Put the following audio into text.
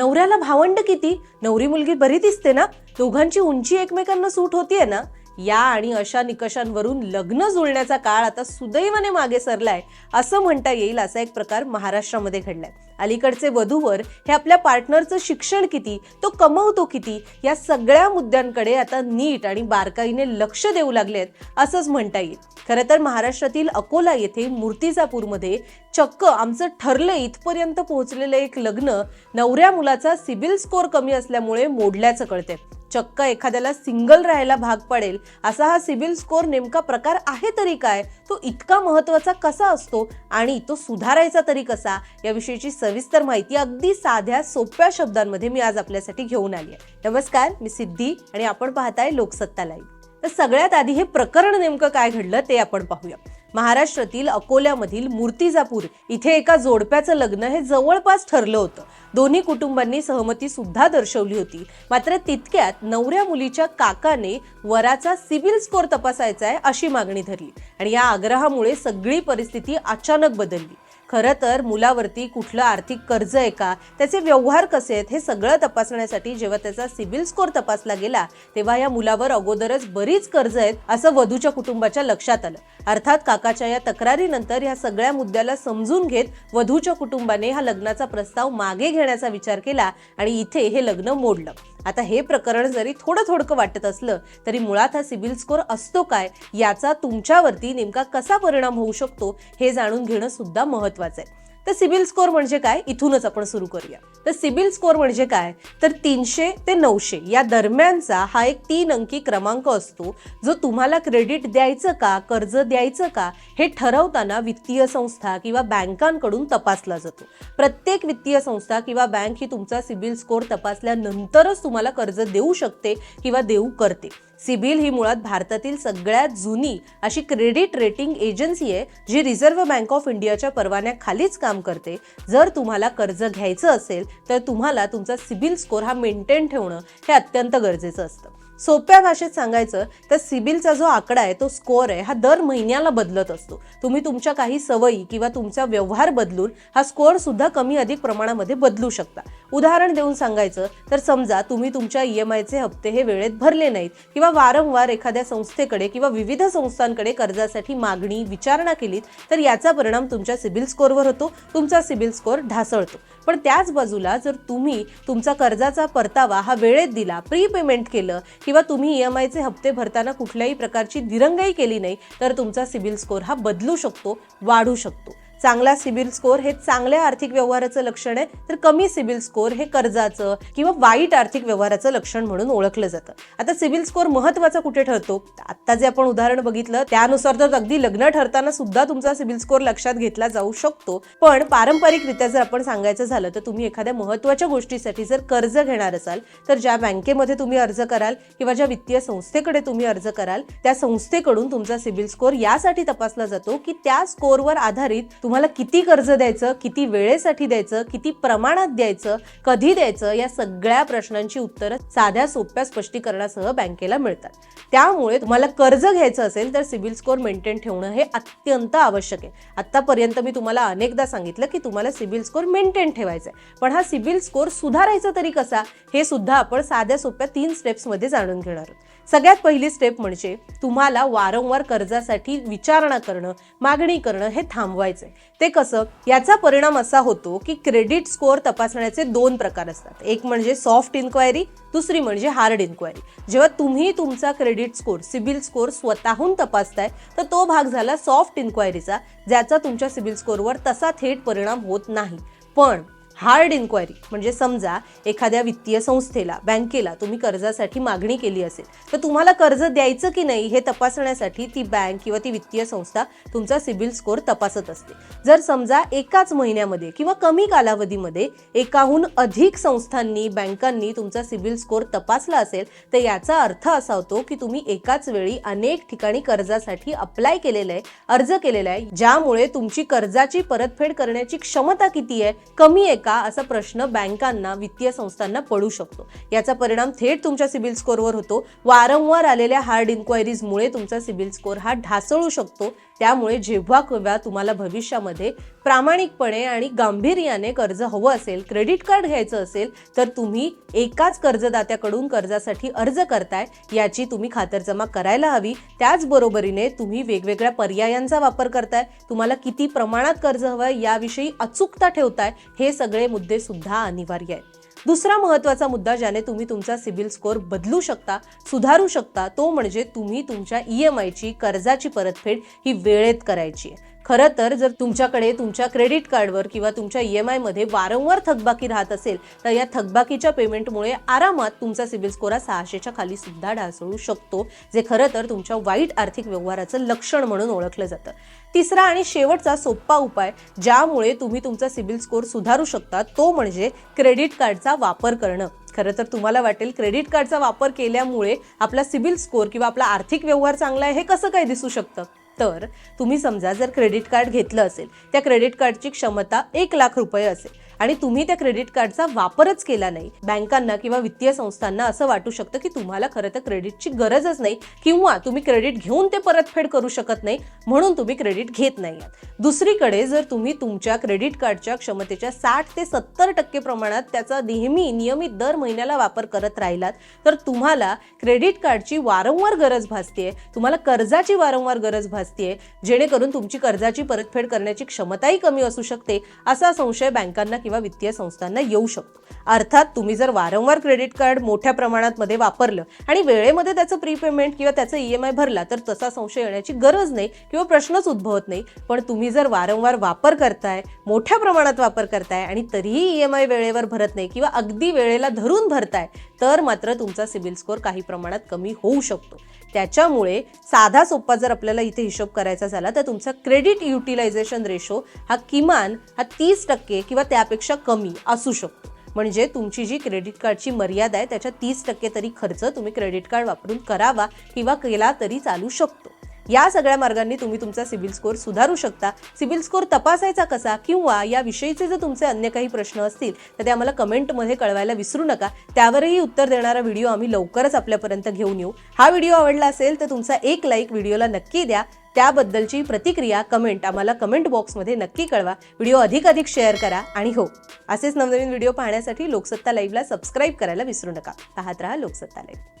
नवऱ्याला भावंड किती? नवरी मुलगी बरी दिसते ना? दोघांची उंची एकमेकांना सूट होतीये ना? या आणि अशा निकषांवरून लग्न जुळण्याचा काळ आता सुदैवाने मागे सरलाय असं म्हणता येईल असा एक प्रकार महाराष्ट्रामध्ये घडलाय. अलीकडचे वधूवर हे आपल्या पार्टनरचं शिक्षण किती तो कमवतो किती या सगळ्या मुद्द्यांकडे आता नीट आणि बारकाईने लक्ष देऊ लागलेत असंच म्हणता येईल. खरं तर महाराष्ट्रातील अकोला येथे मूर्तिजापूरमध्ये चक्क आमचं ठरलं इथपर्यंत पोहोचलेलं एक लग्न नवऱ्या मुलाचा सिबिल स्कोअर कमी असल्यामुळे मोडल्याचं कळतंय. चक्क एखाद्याला सिंगल राहायला भाग पडेल असा हा सिबिल स्कोअर नेमका प्रकार आहे तरी काय? तो इतका महत्त्वाचा कसा असतो आणि तो सुधारायचा तरी कसा? याविषयीची सविस्तर माहिती अगदी साध्या सोप्या शब्दांमध्ये मी आज आपल्यासाठी घेऊन आली आहे. नमस्कार मी सिद्धी आणि आपण पाहताय लोकसत्ता लाईव्ह. तर सगळ्यात आधी हे प्रकरण नेमकं काय घडलं ते आपण पाहूया. महाराष्ट्रातील अकोल्यामधील मूर्तिजापूर इथे एका जोडप्याचं लग्न हे जवळपास ठरलं होतं. दोन्ही कुटुंबांनी सहमती सुद्धा दर्शवली होती. मात्र तितक्यात नवऱ्या मुलीच्या काकाने वराचा सिबिल स्कोअर तपासायचा आहे अशी मागणी धरली आणि या आग्रहामुळे सगळी परिस्थिती अचानक बदलली. खरं तर मुलावरती कुठलं आर्थिक कर्ज आहे का? त्याचे व्यवहार कसे आहेत? हे सगळं तपासण्यासाठी जेव्हा त्याचा सिबिल स्कोअर तपासला गेला तेव्हा या मुलावर अगोदरच बरीच कर्ज आहेत असं वधूच्या कुटुंबाच्या लक्षात आलं. अर्थात काकाच्या या तक्रारीनंतर या सगळ्या मुद्द्याला समजून घेत वधूच्या कुटुंबाने हा लग्नाचा प्रस्ताव मागे घेण्याचा विचार केला आणि इथे हे लग्न मोडलं. आता हे प्रकरण जरी थोडं थोडकं वाटत असलं तरी मुळात हा सिबिल स्कोअर असतो काय याचा तुमच्यावरती नेमका कसा परिणाम होऊ शकतो हे जाणून घेणं सुद्धा महत्वाचं आहे. तर सिबिल स्कोअर म्हणजे काय? इथूनच आपण सुरू करूया. तर सिबिल स्कोअर म्हणजे काय? तर तीनशे ते नऊशे या दरम्यानचा हा एक तीन अंकी क्रमांक असतो. जो तुम्हाला क्रेडिट द्यायचं का कर्ज द्यायचं का हे ठरवताना वित्तीय संस्था किंवा बँकांकडून तपासला जातो. प्रत्येक वित्तीय संस्था किंवा बँक ही तुमचा सिबिल स्कोअर तपासल्यानंतरच तुम्हाला कर्ज देऊ शकते किंवा देऊ करते. सिबिल ही मुळात भारतातील सगळ्यात जुनी अशी क्रेडिट रेटिंग एजन्सी आहे जी रिझर्व्ह बँक ऑफ इंडियाच्या परवान्याखालीच काम करते. जर तुम्हाला कर्ज घ्यायचं असेल तर तुम्हाला तुमचा सिबिल स्कोअर हा मेंटेन ठेवणं हे अत्यंत गरजेचं असतं. सोप्या भाषेत सांगायचं तर सिबिलचा जो आकडा आहे तो स्कोअर आहे हा दर महिन्याला बदलत असतो. तुम्ही तुमच्या काही सवयी किंवा तुमचा व्यवहार बदलून हा स्कोअर सुद्धा कमी अधिक प्रमाणामध्ये बदलू शकता. उदाहरण देऊन सांगायचं तर समजा तुम्ही तुमच्या ई एम आयचे हप्ते हे वेळेत भरले नाहीत किंवा वारंवार एखाद्या संस्थेकडे किंवा विविध संस्थांकडे कर्जासाठी मागणी विचारणा केलीत तर याचा परिणाम तुमच्या सिबिल स्कोअरवर होतो तुमचा सिबिल स्कोअर ढासळतो. पण त्याच बाजूला जर तुम्ही तुमचा कर्जाचा परतावा हा वेळेत दिला प्री पेमेंट केलं किंवा तुम्ही ई एम आयचे हप्ते भरताना कुठल्याही प्रकारची दिरंगाई केली नाही तर तुमचा सिबिल स्कोअर हा बदलू शकतो वाढू शकतो. चांगला सिबिल स्कोअर हे चांगल्या आर्थिक व्यवहाराचं लक्षण आहे तर कमी सिबिल स्कोअर हे कर्जाचं किंवा वाईट आर्थिक व्यवहाराचं लक्षण म्हणून ओळखलं जातं. आता सिबिल स्कोअर महत्त्वाचा कुठे ठरतो? आता जे आपण उदाहरण बघितलं त्यानुसार तर अगदी लग्न ठरताना सुद्धा तुमचा सिबिल स्कोअर लक्षात घेतला जाऊ शकतो. पण पारंपरिकरित्या जर आपण सांगायचं झालं तर तुम्ही एखाद्या महत्त्वाच्या गोष्टीसाठी जर कर्ज घेणार असाल तर ज्या बँकेमध्ये तुम्ही अर्ज कराल किंवा ज्या वित्तीय संस्थेकडे तुम्ही अर्ज कराल त्या संस्थेकडून तुमचा सिबिल स्कोअर यासाठी तपासला जातो की त्या स्कोअरवर आधारित तुम्हाला किती कर्ज द्यायचं किती वेळेसाठी द्यायचं किती प्रमाणात द्यायचं कधी द्यायचं या सगळ्या प्रश्नांची उत्तरं साध्या सोप्या स्पष्टीकरणासह बँकेला मिळतात. त्यामुळे तुम्हाला कर्ज घ्यायचं असेल तर सिबिल स्कोअर मेंटेन ठेवणं हे अत्यंत आवश्यक आहे. आत्तापर्यंत मी तुम्हाला अनेकदा सांगितलं की तुम्हाला सिबिल स्कोअर मेंटेन ठेवायचा आहे पण हा सिबिल स्कोअर सुधारायचा तरी कसा हे सुद्धा आपण साध्या सोप्या तीन स्टेप्समध्ये जाणून घेणार आहोत. सगळ्यात पहिली स्टेप म्हणजे तुम्हाला वारंवार कर्जासाठी विचारणा करणं मागणी करणं हे थांबवायचं आहे ते कसं? याचा परिणाम असा होतो की क्रेडिट स्कोअर तपासण्याचे दोन प्रकार असतात. एक म्हणजे सॉफ्ट इन्क्वायरी दुसरी म्हणजे हार्ड इन्क्वायरी जेव्हा तुम्ही तुमचा क्रेडिट स्कोअर सिबिल स्कोअर स्वतःहून तपासताय तर तो भाग झाला सॉफ्ट इन्क्वायरीचा ज्याचा तुमच्या सिबिल स्कोअरवर तसा थेट परिणाम होत नाही. पण हार्ड इन्क्वायरी म्हणजे समजा एखाद्या वित्तीय संस्थेला बँकेला तुम्ही कर्जासाठी मागणी केली असेल तर तुम्हाला कर्ज द्यायचं की नाही हे तपासण्यासाठी ती बँक किंवा ती वित्तीय संस्था तुमचा सिबिल स्कोअर तपासत असते. जर समजा एकाच महिन्यामध्ये किंवा कमी कालावधीमध्ये एकाहून अधिक संस्थांनी बँकांनी तुमचा सिबिल स्कोअर तपासला असेल तर याचा अर्थ असा होतो की तुम्ही एकाच वेळी अनेक ठिकाणी कर्जासाठी अप्लाय केलेलं आहे अर्ज केलेला आहे ज्यामुळे तुमची कर्जाची परतफेड करण्याची क्षमता किती आहे कमी आहे का असा प्रश्न बँकांना वित्तीय संस्थांना पडू शकतो. याचा परिणाम थेट तुमच्या सिबिल स्कोअरवर होतो. वारंवार आलेल्या हार्ड इन्क्वायरीजमुळे तुमचा सिबिल स्कोअर हा ढासळू शकतो. त्यामुळे जेव्हा केव्हा तुम्हाला भविष्यामध्ये प्रामाणिकपणे आणि गांभीर्याने कर्ज हवं असेल क्रेडिट कार्ड घ्यायचं असेल तर तुम्ही एकाच कर्जदात्याकडून कर्जासाठी अर्ज करताय याची तुम्ही खातरजमा करायला हवी. त्याचबरोबरीने तुम्ही वेगवेगळ्या पर्यायांचा वापर करताय. तुम्हाला किती प्रमाणात कर्ज हवंय याविषयी अचूकता ठेवताय. हे सगळे मुद्दे सुद्धा अनिवार्य आहेत. दुसरा महत्त्वाचा मुद्दा ज्याने तुम्ही तुमचा सिबिल स्कोअर बदलू शकता सुधारू शकता तो म्हणजे तुम्ही तुमच्या ई एम आयची कर्जाची परतफेड ही वेळेत करायची आहे. खरं तर जर तुमच्याकडे तुमच्या क्रेडिट कार्डवर किंवा तुमच्या ई एम आयमध्ये वारंवार थकबाकी राहत असेल तर या थकबाकीच्या पेमेंटमुळे आरामात तुमचा सिबिल स्कोअर हा सहाशेच्या खाली सुद्धा ढासळू शकतो जे खरं तर तुमच्या वाईट आर्थिक व्यवहाराचं लक्षण म्हणून ओळखलं जातं. तिसरा आणि शेवटचा सोपा उपाय ज्यामुळे तुम्ही तुमचा सिबिल स्कोअर सुधारू शकता तो म्हणजे क्रेडिट कार्डचा वापर करणं. खरं तर तुम्हाला वाटेल क्रेडिट कार्डचा वापर केल्यामुळे आपला सिबिल स्कोअर किंवा आपला आर्थिक व्यवहार चांगला आहे हे कसं काय दिसू शकतं? तर तुम्ही समजा जर क्रेडिट कार्ड घेतलं असेल त्या क्रेडिट कार्डची क्षमता एक लाख रुपये असेल. आणि तुम्ही त्या क्रेडिट कार्डचा वापरच केला नाही. बँकांना किंवा वित्तीय संस्थांना असं वाटू शकतं की तुम्हाला खरं तर क्रेडिटची गरजच नाही किंवा तुम्ही क्रेडिट घेऊन ते परतफेड करू शकत नाही म्हणून तुम्ही क्रेडिट घेत नाही. दुसरीकडे जर तुम्ही तुमच्या क्रेडिट कार्डच्या क्षमतेच्या साठ ते सत्तर टक्के प्रमाणात त्याचा नेहमी नियमित दर महिन्याला वापर करत राहिलात तर तुम्हाला क्रेडिट कार्डची वारंवार गरज भासतेय. तुम्हाला कर्जाची वारंवार गरज भासतेय जेणेकरून तुमची कर्जाची परतफेड करण्याची क्षमताही कमी असू शकते असा संशय बँकांना किंवा वित्तीय संस्थांना येऊ शकतो. अर्थात तुम्ही जर वारंवार क्रेडिट कार्ड मोठ्या प्रमाणात मध्ये वापरलं आणि वेळेमध्ये त्याचं प्रीपेमेंट किंवा त्याचं ई एम आय भरला तर तसा संशय येण्याची गरज नाही किंवा प्रश्नच उद्भवत नाही. पण तुम्ही जर वारंवार वापर करताय मोठ्या प्रमाणात वापर करताय आणि तरीही ई एम आय वेळेवर भरत नाही किंवा अगदी वेळेला धरून भरताय तर मात्र तुमचा सिबिल स्कोअर काही प्रमाणात कमी होऊ शकतो. त्याच्यामुळे साधा सोपा जर आपल्याला इथे हिशोब करायचा झाला तर तुमचा क्रेडिट युटिलायझेशन रेशो हा किमान हा तीस टक्के किंवा त्यापेक्षा कमी असू शकतो. म्हणजे तुमची जी क्रेडिट कार्डची मर्यादा आहे त्याच्या तीस टक्के तरी खर्च तुम्ही क्रेडिट कार्ड वापरून करावा किंवा केला तरी चालू शकतो. या सगळ्या मार्गांनी तुम्ही तुमचा सिबिल स्कोअर सुधारू शकता. सिबिल स्कोअर तपासायचा कसा किंवा या विषयीचे जर तुमचे अन्य काही प्रश्न असतील तर ते आम्हाला कमेंटमध्ये कळवायला विसरू नका. त्यावरही उत्तर देणारा व्हिडिओ आम्ही लवकरच आपल्यापर्यंत घेऊन येऊ. हा व्हिडिओ आवडला असेल तर तुमचा एक लाईक व्हिडिओला नक्की द्या. त्याबद्दलची प्रतिक्रिया कमेंट आम्हाला कमेंट बॉक्समध्ये नक्की कळवा. व्हिडिओ अधिक अधिक शेअर करा आणि हो असेच नवनवीन व्हिडिओ पाहण्यासाठी लोकसत्ता लाईव्हला सबस्क्राईब करायला विसरू नका. पाहत रहा लोकसत्ता लाईव्ह.